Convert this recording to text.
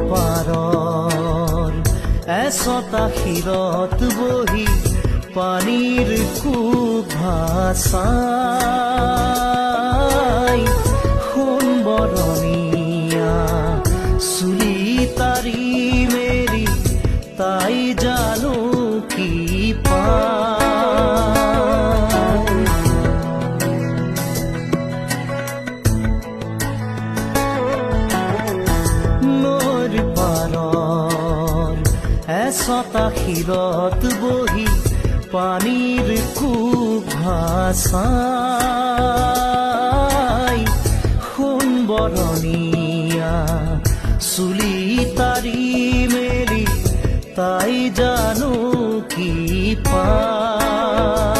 পাৰৰ এচটা শিৰত বহি পানীৰ সোণ বৰণীয়া চুলি তাৰি মেৰি তাই জানো এচটা শিৰত বহি পানীৰ কুভাচাই সোণ বৰণীয়া চুলি তাৰি মেলি তাই জানো কি পায়